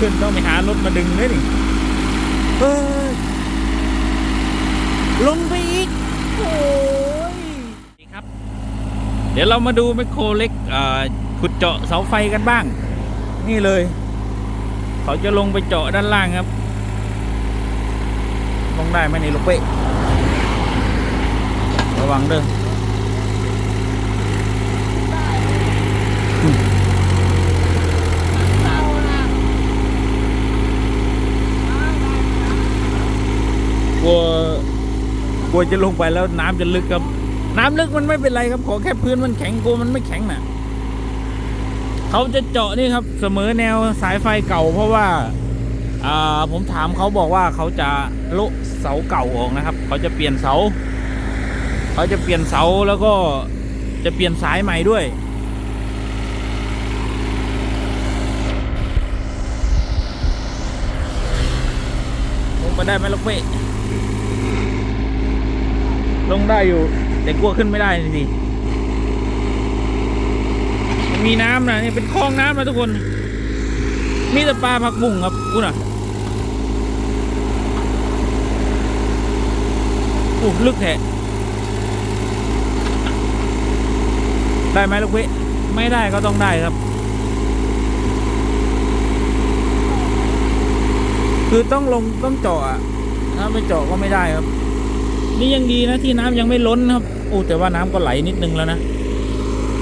ขึ้นต้องไปหารถมาดึงเลยนี่เฮ้ยลงไปอีก โอ้ยนี่ครับ เดี๋ยวเรามาดูแมคโครเล็กอ่าขุดเจาะเสาไฟกันบ้าง นี่เลย เขาจะลงไปเจาะด้านล่างครับ ลงได้ไหมนี่ลูกเป๊ะระวังเด้อ กลัวก ลัวจะลงไปแล้วน้ำจะลึกครับ น้ำลึกมันไม่เป็นไรครับ ขอแค่พื้นมันแข็งกลัวมันไม่แข็งน่ะเขาจะเจาะนี่ครับ เสมอแนวสายไฟเก่า เพราะว่าอ่าผมถามเขาบอกว่าเขาจะโละเสาเก่าออกนะครับ เขาจะเปลี่ยนเสา เขาจะเปลี่ยนเสาแล้วก็จะเปลี่ยนสายใหม่ด้วยลงไปได้ไหมลูกเป้ ลงได้อยู่ แต่กลัวขึ้นไม่ได้นี่สิมีน้ำนะนี่เป็นคลองน้ำนะทุกคน มีแต่ปลาผักบุ้งครับกูน่ะโอ้ลึกแท้ได้ไหมลูกเป้ไม่ได้ก็ต้องได้ครับ คือต้องลงต้องเจาะถ้าไม่เจาะก็ไม่ได้ครับ นี่ยังดีนะที่น้ำยังไม่ล้นครับโอ้แต่ว่าน้ำก็ไหลนิดนึงแล้วนะ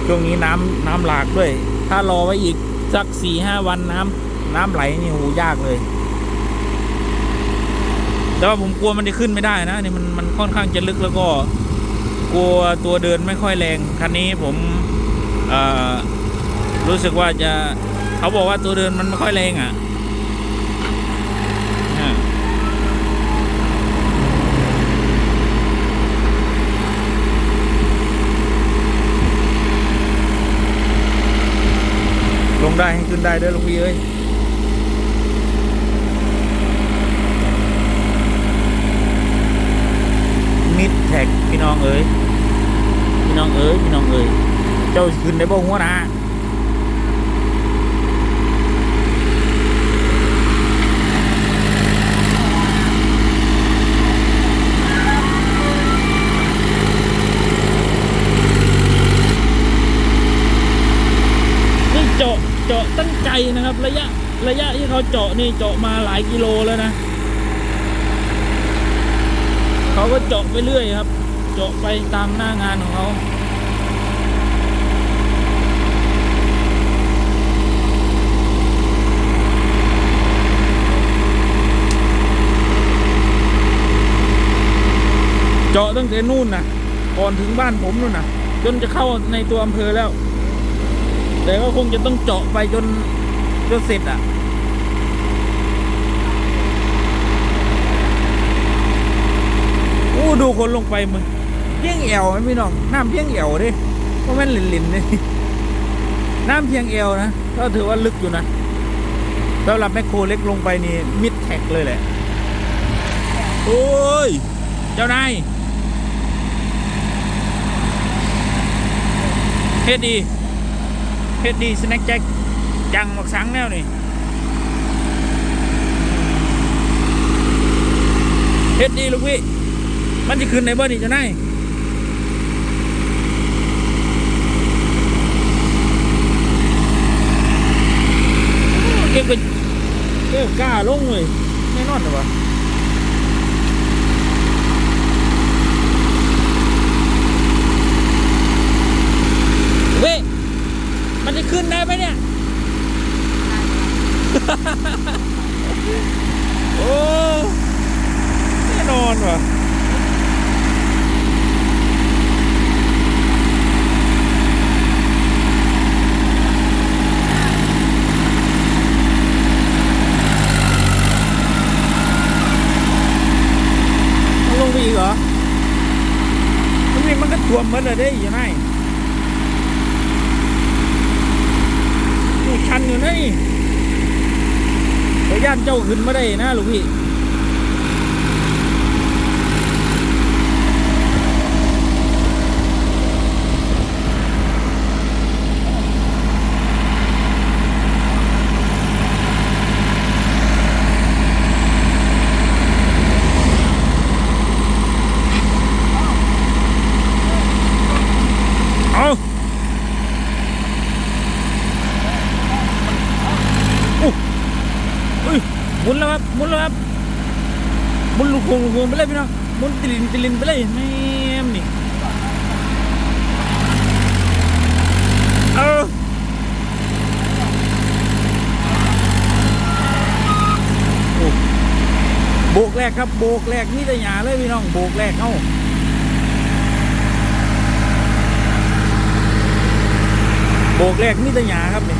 ช่วงนี้น้ำน้ำหลากด้วย ถ้ารอไว้อีกสักสี่ห้าวันน้ำน้ำไหลนี่โหยากเลย แต่ว่าผมกลัวมันจะขึ้นไม่ได้นะนี่มันมันค่อนข้างจะลึกแล้วก็ กลัวตัวเดินไม่ค่อยแรงคันนี้ผมรู้สึกว่าจะเขาบอกว่าตัวเดินมันไม่ค่อยแรงอะา ลงได้ให้ขึ้นได้เด้อลูกพี่เอ้ยมิดแท็กพี่น้องเอ้ยพี่น้องเอ้ยพี่น้องเอ้ยเจ้าขึ้นได้บ่หัวหนะ นี่เจาะเจาะตั้งใจนะครับ ระยะระยะที่เขาเจาะนี่เจาะมาหลายกิโลแล้วนะเขาก็เจาะไปเรื่อยครับ เจาะไปตามหน้างานของเขาเจาะตั้งแต่นู่นนะก่อนถึงบ้านผมนู่นนะจนจะเข้าในตัวอำเภอแล้ว แต่ก็คงจะต้องเจาะไปจนจนเสร็จอะโอ้ดูคนลงไปมึงเพียงเอวไหมพี่น้องน้ำเพียงเอวดิเพราะมันหลินๆเลยน้ำเพียงเอวนะก็ถือว่าลึกอยู่นะสำหรับแมคโครเล็กลงไปนี่มิดแท็กเลยแหละโอ้ย เจ้านายเฮ็ดดี เฮ็ดดีสแน็คแจ็คจังหมักสังแนวนี่เฮ็ดดีลูกพี่มันจะขึ้นในบ่นี่เจ้านเก็บไปเก็บกล้าลงเลยแน่นอนเลยวะ เว้ยมันจะขึ้นได้ไหมเนี่ย โอ้แน่นอนว่ะลงไปอีกเหรอมันนี่มันก็ท่วมเหมือนเลยได้ยังไง นี่ชันอยู่นะนี่ขอย่าน เจ้าขึ้นมาได้นะลูกพี่ ครับหมุนแล้วครับหมุนลูกโป่งลูกโป่งไปเลยพี่น้องหมุน ติลินติลินไปเลยแม่มนี่เออโอ้โบกแรกครับโบกแรกนี่แต่หยาเลยพี่น้องโบกแรกเข้าโบกแรกนี่แต่หยาครับนี่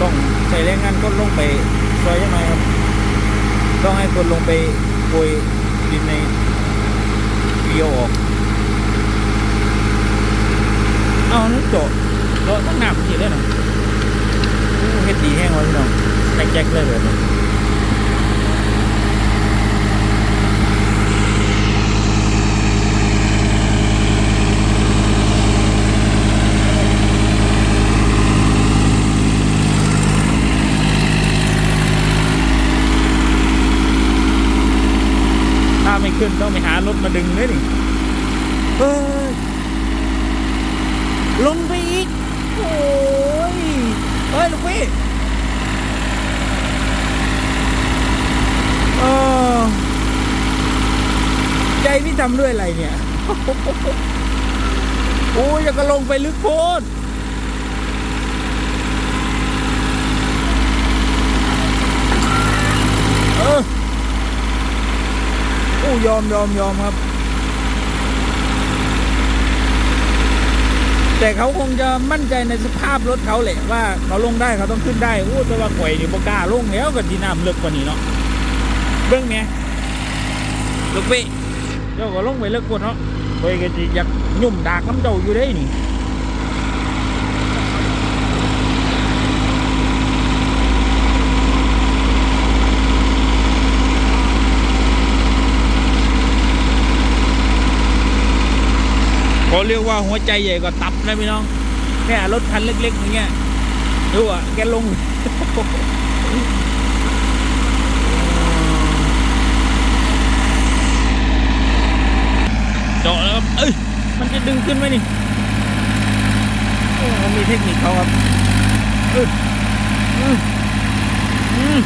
ต้องใช้แรงงานคนลงไปซอยยังไงครับ ต้องให้คนลงไปโกย ดินในเกียวออกเอานึกโจาะโจาะต้องหนักทีเลยนะเฮ็ดดีแห้งวะพี่น้องแจ๊กๆเลยแบบนี้ ขึ้นต้องไปหารถมาดึงเลยนี่เฮ้ยลงไปอีก โอ้ยเฮ้ยลูกพี่เออใจพี่ทำด้วยอะไรเนี่ย โอ้ยอยากจะลงไปลึกโพดเออโอ้ ยอมยอมยอมครับ แต่เขาคงจะมั่นใจในสภาพรถเขาแหละว่าเขาลงได้เขาต้องขึ้นได้โอ้แต่ว่าข่อยนี่บกล้าลงแล้วกับที่น้ำลึกกว่านี้เนาะเบื้องเนี้ยลูกพี่เจ้าก็ลงไปเลิกกว่าเนาะข่อยก็สิอยากยุ่มดากน้ำเจ้าอยู่ได้นี่ เขาเรียกว่าหัวใจใหญ่กว่าตับนะพี่น้องแค่รถคันเล็กๆอย่างเงี้ยดูอะแกลงเจาะแล้วครับเอ้ยมันจะดึงขึ้นไหมนี่โอ้เขามีเทคนิคเขาครับเอ้ยอืมอืม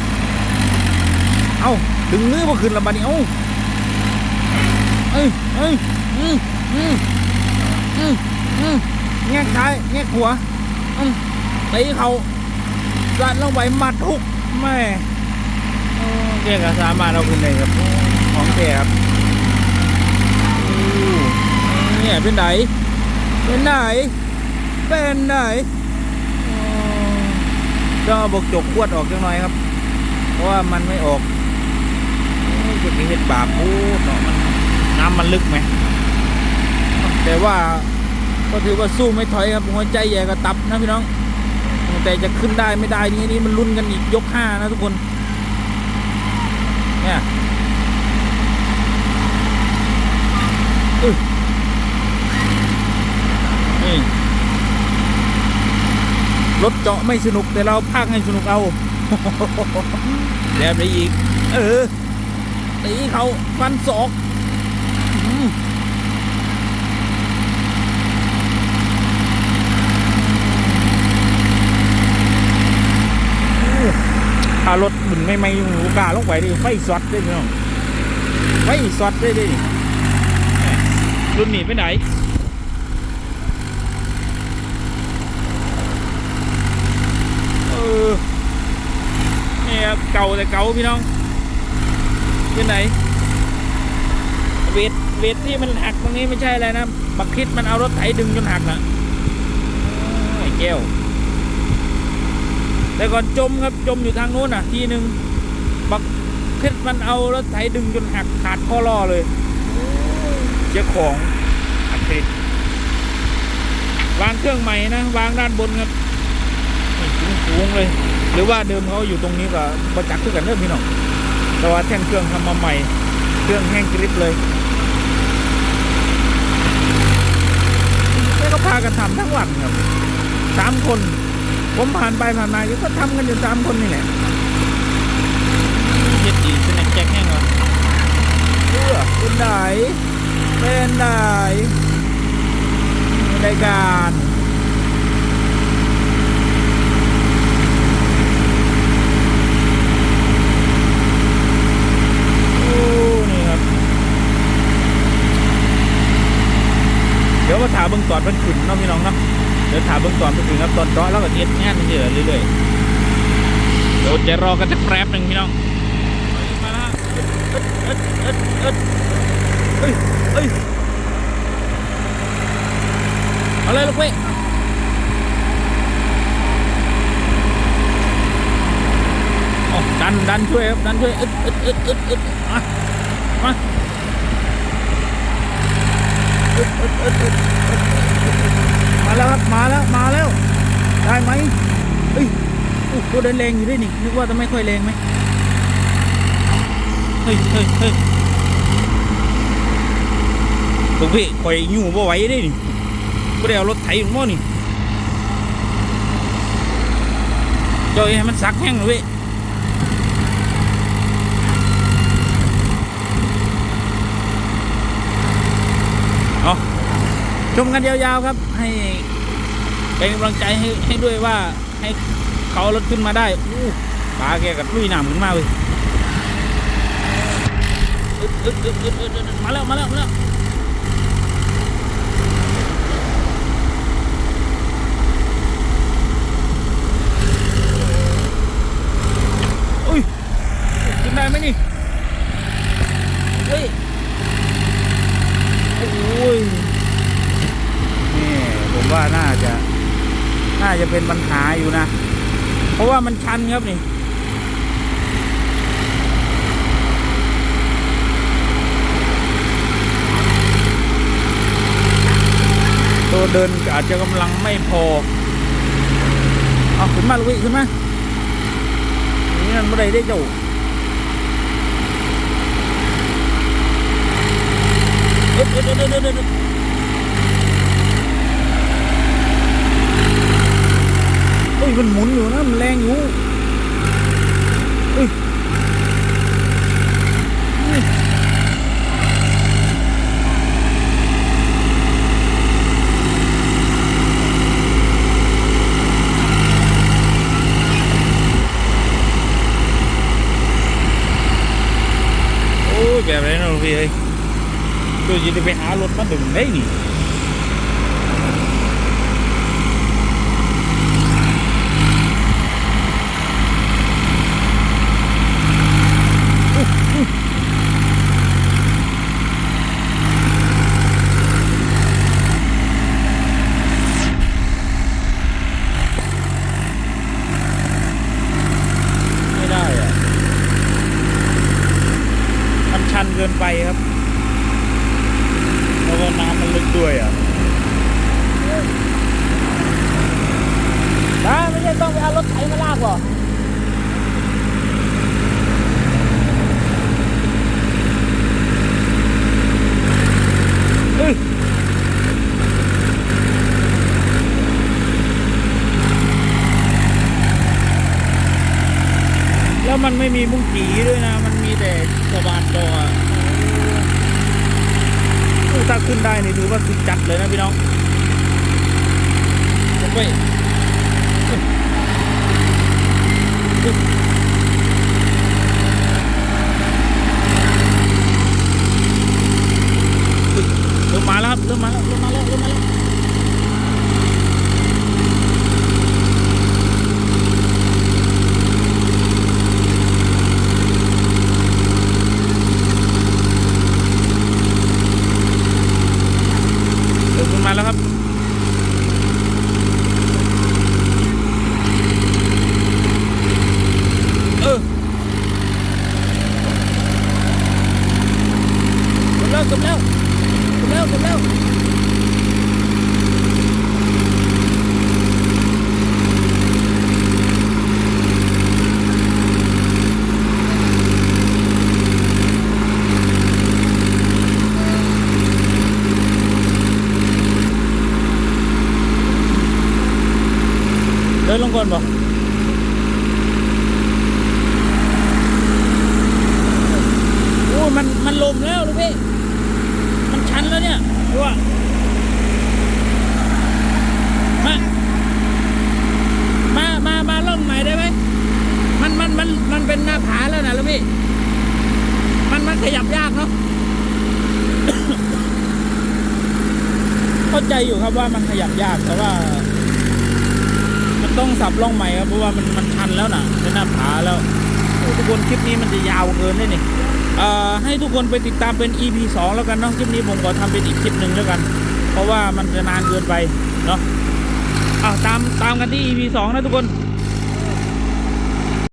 เอาดึงมือมาขึ้นละบัดนี้เอาเอ้ยเอ้ยอืมอืมอืมอืม แงกซ้ายแงกหัวตีเขาสัดลงไปมัดทุกแม่โอ้แกก็สามารถเอาขึ้นได้ครับ ของแกครับเนี่ยเป็นไหน เป็นไหน เป็นไหนก็บกจกขวดออกจังหน่อยครับ เพราะว่ามันไม่ออกจุดนี้เห็ดบาปโอ้เนาะมันน้ำมันลึกไหม แต่ว่าก็ถือว่าสู้ไม่ถอยครับหัวใจใหญ่ก็ตับนะพี่น้อง แต่จะขึ้นได้ไม่ได้นี่นี่มันลุ้นกันอีกยกห้านะทุกคนเนี่ยนี่รถเจาะไม่สนุกแต่เราพากให้สนุกเอาแล้วไปอีก เออตีเขาฟันศอกอืม ถ้ารถหมุนไม่ไม่หูกาลงไปดิไฟสอดได้พี่น้องไฟสอดได้ดิรุ่นนี้ไปไหนเออนี่ครับเก่าแต่เก่าพี่น้องเป็นไหนเวทเวทที่มันหักตรงนี้ไม่ใช่อะไรนะบักคิดมันเอารถไถดึงจนหักนะไอ้แก้ว แต่ก่อนจมครับจมอยู่ทางโน้นอะ ทีหนึ่งบักคิดมันเอารถไถดึงจนหักขาดข้อล้อเลยเจ้าของอัดติดวางเครื่องใหม่นะ วางด้านบนครับสูงเลย หรือว่าเดิมเขาอยู่ตรงนี้ก็ประจักษ์คือกันเริ่มพี่น้องแต่ว่าแท่นเครื่องทำมาใหม่ เครื่องแห้งกริบเลยแล้วก็พากันทำทั้งวันครับสามคน ผมผ่านไปผ่านมาอยู่ก็ทำกันอยู่ตามคนนี่แหละเจ็ดีสแน็คแจ็คแห้งเหรอเพื่อเป็นได้เป็นได้ราการเดี๋ยวมาถาเบิ่งตอดมันขึ้นเนาะพี่น้องเนาะ เดี๋ยวถามเบื้องตอนไปถึงครับตอนเจาะแล้วก็เทียดงานนี่เรื่อยๆเดี๋ยวจะรอกันสักแป๊บหนึ่งพี่น้องมาแล้วเอ็ดเอ็ดเอ็ดเอ็ดเอ้ยเอ้ยเอาเลยลูกเว้ยอ๋อดันดันช่วยครับดันช่วยอึดอึดอึดอึดอึดมามาอึดอึดอึดอึด มาแล้วครับมาแล้วมาแล้ว ได้ไหมเอ้ยโอ้ตัวเดินแรงอยู่ด้วยนี่นึกว่าจะไม่ค่อยแรงไหมเฮ้ยเฮ้ยเฮ้ยลูกพี่คอยอยู่บ่ไหวได้นี่ไม่ได้เอารถไถของมั่นี่เจ้าให้มันสักแห้งเลยเว้ย เอา ชมกันยาวๆครับ ให้เป็นกำลังใจให้ให้ด้วยว่าให้เขารถขึ้นมาได้อู้ปลาแกกับลุยหน้ำขึ้นมาเลยมาแล้วมาแล้วมาแล้วอุ้ยขึ้นได้ไหมนี่เฮ้ย โอ้ยนี่ผมว่าน่าจะ น่าจะเป็นปัญหาอยู่นะ เพราะว่ามันชันครับนี่ตัวเดินอาจจะกำลังไม่พอ เอาขึ้นมาลุยขึ้นมานี่มันไม่ได้ได้เจ้า เอ็ดเอ็ดเอ็ดเอ็ดเอ็ดเอ็ดเฮ้ยมันหมุนอยู่นะ มันแรงอยู่เฮ้ยเฮ้ยโอ้ย แบบไหนเนาะพี่เอ้ยดูจะไปหารถมาดึงได้นี่ไม่ได้อะมันชัน เกินไปครับแล้วก็น้ำมันลึกด้วยอะได้ไม่ใช่ต้องไปเอารถไถมาลากหรอเฮ้ยแล้วมัน ผีด้วยนะ มันมีแต่สะบานดออะถ้าขึ้นได้นี่ถือว่าคือจัดเลยนะพี่น้องไปเริ่มมาแล้วครับเริ่มมาแล้วเริ่มมาแล้วเริ่มมาแล้วเริ่มขึ้นมาแล้วครับ เออเกือบแล้วเกือบแล้วเกือบแล้วเกือบแล้วเดิน ลงก่อนบอกโอ้มันมันลมแล้วลูกพี่ มันชันแล้วเนี่ยดูว่ามา มา มา มาล่องใหม่ได้ไหมมันมันมันมันเป็นหน้าผาแล้วนะลูกพี่ มันมันขยับยากเนาะเข้าใจอยู่ครับว่ามันขยับยากแต่ว่า ต้องสับล่องใหม่ครับเพราะว่ามันมันชันแล้วนะเป็นหน้าผาแล้วทุกคนคลิปนี้มันจะยาวเกินได้นี่อ่อให้ทุกคนไปติดตามเป็น EP 2 แล้วกันเนาะคลิปนี้ผมขอทำเป็นอีกคลิปหนึ่งแล้วกัน เพราะว่ามันจะนานเกินไปเนาะอ้าวตามตามกันที่ EP 2 นะทุกคน